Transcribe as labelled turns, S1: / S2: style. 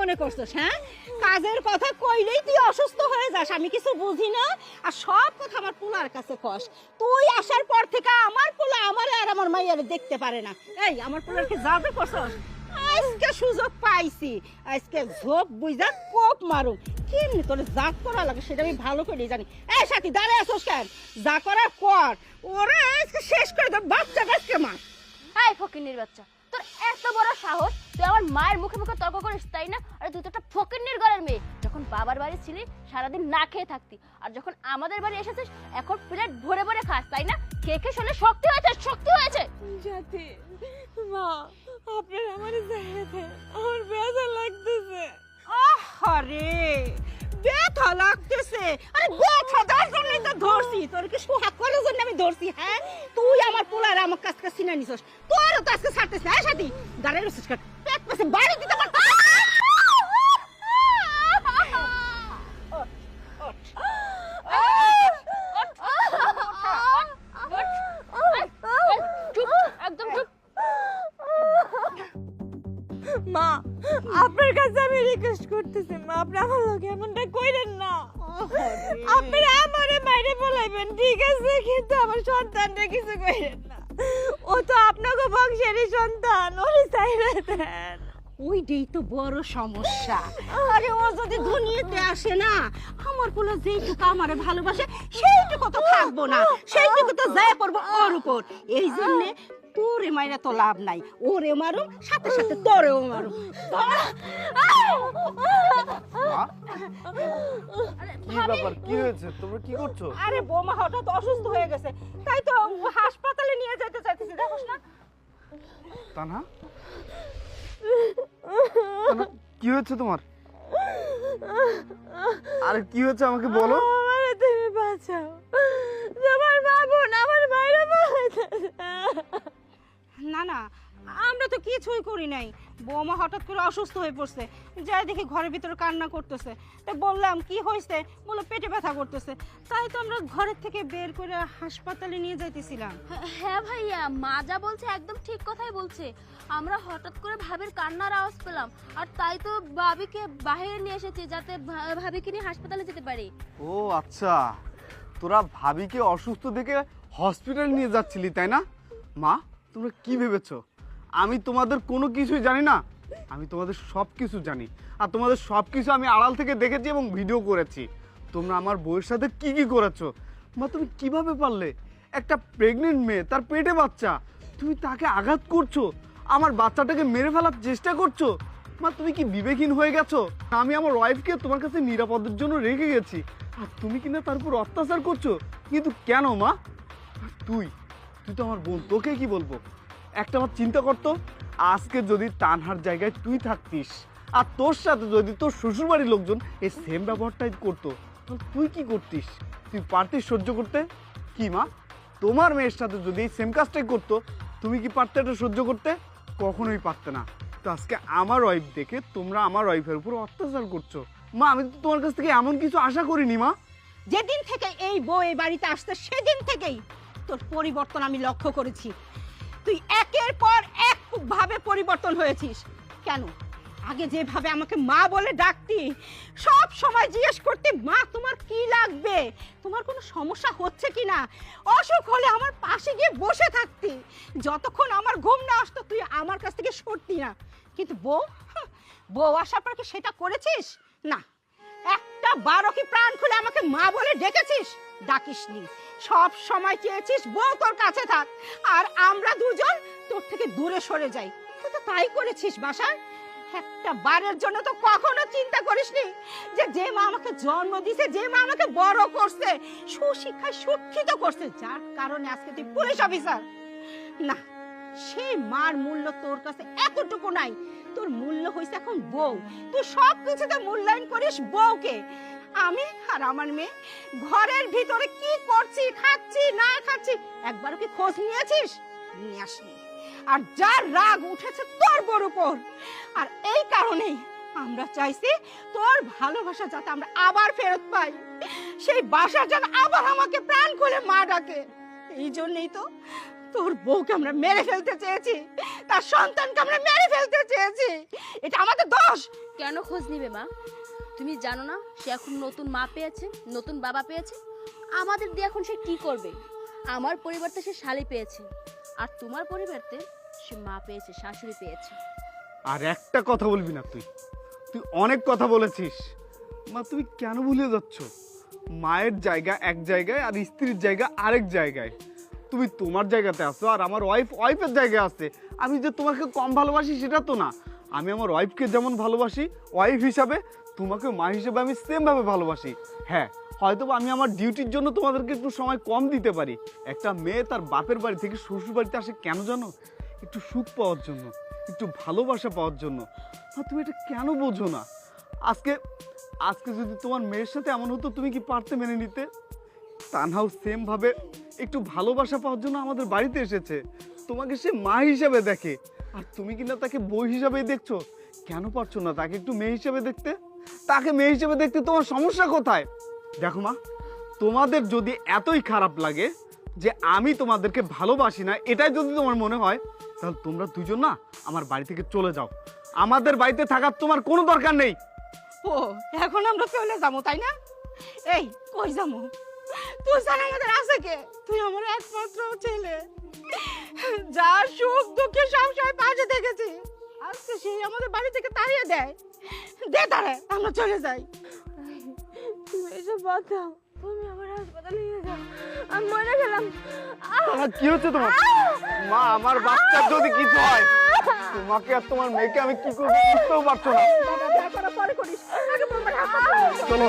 S1: মনে করছস হ্যাঁ? কাজের কথা কইলেই তুই অসুস্থ হয়ে যাস, আমি কিছু বুঝি না। আর সব কথা আমার পোলার কাছে কস। তুই আসার পর থেকে আমার পোলা আমার আর আমার মাইয়ারে দেখতে পারে না। এই, আমার পোলারকে যাবে করছস? আজকে সুযোগ পাইছি। আজকে ঝোপ বুঝা কোপ মারুম। কেমনি তোর যা করা লাগে সেটা আমি ভালো করে জানি। এই সাথী, দাঁড়িয়ে আসোস কেন? যা করার কর। ওরা, আজকে শেষ করে দেব বাচ্চাটা আজকে মার।
S2: এই ফকিন্নির বাচ্চা। তোর এত বড় সাহস? তুই আমার মায়ের মুখে মুখে তর্ক করিস, তাই না? আর তুই তো একটা ফকিন্নির ঘরের মেয়ে। যখন বাবার বাড়ি ছিলি, সারাদিন না খেয়ে থাকতি। আর যখন আমাদের বাড়ি এসেছিস, এখন প্লেট ভরে ভরে খাস, তাই না? কে কে শুনে শক্তি হয়েছে
S1: তুই আমার পোলার আমার কাছ থেকে চিনে নিছস। তোর তো আজকে ছাড়তেছে হ্যাঁ সাথী? দাঁড়াই রসিস কাট পেট পাশে বাড়ি দিতে
S3: মা আপনার কাছে আমি রিকোয়েস্ট করতেছি মা আপনি আমার লোক এমনটা কইরেন না। আপনারা বলাইবেন ঠিক আছে কিন্তু আমার সন্তানটা কিছু করেন না। ও তো আপনাকে বংশেরই সন্তান ওরে চাইরে দেন।
S1: ওইটাই তো বড় সমস্যা। আরে ও যদি দুনিয়াতে আসে না আমার পোলা যেইটুকু আমারে ভালোবাসে সেইটুকু তো থাকব না সেইটুকু তো যায় পড়ব ওর উপর। এই জন্যে তোরে মাইরা তো লাভ নাই। ওরে মারুম সাথে সাথে তোরেও মারুম?
S4: কি ব্যাপার? কি হয়েছে? তোমরা কি করছ?
S1: আরে বোমা হঠাৎ অসুস্থ হয়ে গেছে। তাই তো হাসপাতালে নিয়ে যেতে চাইতেছি দেখোস না।
S4: তানহা, কি হয়েছে তোমার? আরে কি হয়েছে আমাকে বলো।
S3: আমারে তুমি বাঁচাও। তোমার মা বোন আমার বাইরে বলাইতেছে
S1: না না আমরা তো কিছুই করি নাই। বৌমা হঠাৎ করে অসুস্থ হয়ে পড়ছে যাই দেখি ঘরের ভিতরে কান্না করতেছে। তো বললাম কি হয়েছে? বলে পেটে ব্যথা করতেছে। তাই তো আমরা ঘরের থেকে বের করে হাসপাতালে নিয়ে যাইতেছিলাম।
S2: হ্যাঁ ভাইয়া মা যা বলছে একদম ঠিক কথাই বলছে। আমরা হঠাৎ করে ভাবির কান্নার আওয়াজ পেলাম আর তাই তো ভাবিকে বাইরে নিয়ে এসেছি যাতে ভাবিকে নিয়ে হাসপাতালে যেতে পারি।
S4: ও আচ্ছা তোরা ভাবিকে অসুস্থ দেখে হসপিটাল নিয়ে যাচ্ছিলি তাই না? মা? তোমরা কি ভেবেছো? আমি তোমাদের কোনো কিছুই জানি না। আমি তোমাদের সব কিছু জানি। আর তোমাদের সব কিছু আমি আড়াল থেকে দেখেছি এবং ভিডিও করেছি। তোমরা আমার বউয়ের সাথে কি কি করেছ? মা, তুমি কীভাবে পারলে? একটা প্রেগনেন্ট মেয়ে, তার পেটে বাচ্চা। তুমি তাকে আঘাত করছ? আমার বাচ্চাটাকে মেরে ফেলার চেষ্টা করছ? মা, তুমি কি বিবেকহীন হয়ে গেছো? আমি আমার ওয়াইফকে তোমার কাছে নিরাপদের জন্য রেখে গেছি। আর তুমি কিনা তার উপর অত্যাচার করছ? কিন্তু কেন মা? তুই? তুই তো আমার বোন, তোকে কি বলব? একটা আমার চিন্তা করতো আজকে যদি তানহার জায়গায় তুই থাকতিস, আর তোর সাথে যদি তোর শ্বশুরবাড়ির লোকজন এই সেম ব্যবহারটাই করতো তুই কি করতিস? তুই পারতিস সহ্য করতে? কি মা? তোমার মেয়ের সাথে যদি এই সেম কাজটাই করতো, তুমি কি পারতে এটা সহ্য করতে? কখনোই পারতে না। তো আজকে আমার ওয়াইফ দেখে তোমরা আমার ওয়াইফের উপর অত্যাচার করছ। মা, আমি তো তোমার কাছ থেকে এমন কিছু আশা করিনি, মা।
S1: যেদিন থেকে এই বউ এই বাড়িতে আসতে সেদিন থেকেই তোর পরিবর্তন আমি লক্ষ্য করেছি। তুই একের পর এক ভাবে পরিবর্তন হয়েছিস। কেন? আগে যেভাবে আমাকে মা বলে ডাকতি, সব সময় জিজ্ঞেস করতে, মা, তোমার কি লাগবে? তোমার কোনো সমস্যা হচ্ছে কি না অসুখ হলে আমার পাশে গিয়ে বসে থাকতি। যতক্ষণ আমার ঘুম না আসতো, তুই আমার কাছ থেকে সরতি না। কিন্তু বউ বউ আসার পর কি সেটা করেছিস? না। একটা বারো কি প্রাণ খুলে আমাকে মা বলে ডেকেছিস? ডাকিসনি। সব সময় চেয়েছিস বউ তোর কাছে থাক। আর আমরা দুজন তোর থেকে দূরে সরে যাই। তুই তো তাই করেছিস, বাসায়? একটা বারের জন্য তো কখনো চিন্তা করিসনি যে যে মা আমাকে জন্ম দিছে, যে মা আমাকে বড় করছে, সুশিক্ষায় শিক্ষিত করছে, যার কারণে আজকে তুই পুলিশ অফিসার। না সেই মার মূল্য তোর কাছে এতটুকু নাই তোর মূল্য হইছে এখন বউ। তুই সব কিছুতে মূল্যায়ন করিস বউকে। আমি আর আমার মেয়ে ঘরের ভিতরে কি করছি, খাচ্ছি, না খাচ্ছি, একবারও কি খোঁজ নিয়েছিস? নিয়ে আসনি। আর যার রাগ উঠেছে তোর বড় উপর। আর এই কারণেই আমরা চাইছি তোর ভালোবাসা যাতে আমরা আবার ফেরত পাই। সেই বাসা যেন আবার আমাকে প্রাণ খুলে মা ডাকে। এই জন্যই তো তোর বউকে আমরা মেরে ফেলতে চেয়েছি তার সন্তানকে আমরা মেরে ফেলতে চেয়েছি। এটা আমাদের দোষ।
S2: কেন খোঁজ নিবে মা? তুমি জানো না সে এখন নতুন মা পেয়েছে নতুন বাবা পেয়েছে। আমাদের দিয়ে এখন সে কি করবে? আমার পরিবর্তে সে শালি পেয়েছে আর তোমার পরিবর্তে সে মা পেয়েছে শাশুড়ি পেয়েছে।
S4: আর একটা কথা বলবি না তুই। তুই অনেক কথা বলেছিস। মা তুমি কেন ভুলে যাচ্ছ? মায়ের জায়গা এক জায়গায় আর স্ত্রীর জায়গা আরেক জায়গায়। তুমি তোমার জায়গাতে আছো আর আমার ওয়াইফ ওয়াইফের জায়গায় আছে। আমি যে তোমাকে কম ভালোবাসি সেটা তো না। আমি আমার ওয়াইফকে যেমন ভালোবাসি ওয়াইফ হিসাবে তোমাকে মা হিসেবে আমি সেমভাবে ভালোবাসি। হ্যাঁ হয়তো আমি আমার ডিউটির জন্য তোমাদেরকে একটু সময় কম দিতে পারি। একটা মেয়ে তার বাপের বাড়ি থেকে শ্বশুর বাড়িতে আসে কেন জানো? একটু সুখ পাওয়ার জন্য, একটু ভালোবাসা পাওয়ার জন্য। আর তুমি এটা কেন বোঝো না? আজকে আজকে যদি তোমার মেয়ের সাথে এমন হতো, তুমি কি পারতে মেনে নিতে? তানহাও সেম ভাবে একটু ভালোবাসা পাওয়ার জন্য আমাদের বাড়িতে এসেছে। তোমাকে সে মা হিসাবে দেখে। আর তুমি কিনা তাকে বই হিসাবেই দেখছ। কেন পারছ না তাকে একটু মেয়ে হিসাবে দেখতে? তাকে মেয়ে হিসাবে দেখতে তোমার সমস্যা কোথায়? দেখো মা, তোমাদের যদি এতই খারাপ লাগে যে আমি তোমাদেরকে ভালোবাসি না, এটাই যদি তোমার মনে হয়, তাহলে তোমরা দুজন না আমার বাড়ি থেকে চলে যাও। আমাদের বাড়িতে থাকার তোমার কোনো দরকার নেই।
S1: ও, এখন আমরা চলে যাব, তাই না? এই, কই যাব? তুই জান আমাদের আছে কে? তুই আমার একমাত্র ছেলে। যা সুখ দুঃখে সবসময় পাশে দেখেছি। আজকে সেই আমাদের বাড়ি থেকে তাড়িয়ে দেয়। দে তারে আমরা চলে যাই।
S3: তুমি এসব বাদ দাও। তুমি আমার হাসপাতালে নিয়ে যাও। আমি মরে গেলাম।
S4: কি হচ্ছে তোমার? মা আমার বাচ্চার যদি কিছু হয় তোমাকে আর তোমার মেয়েকে আমি কি করব বুঝতেও পারছ না।
S1: পরে করিস।
S4: চলো।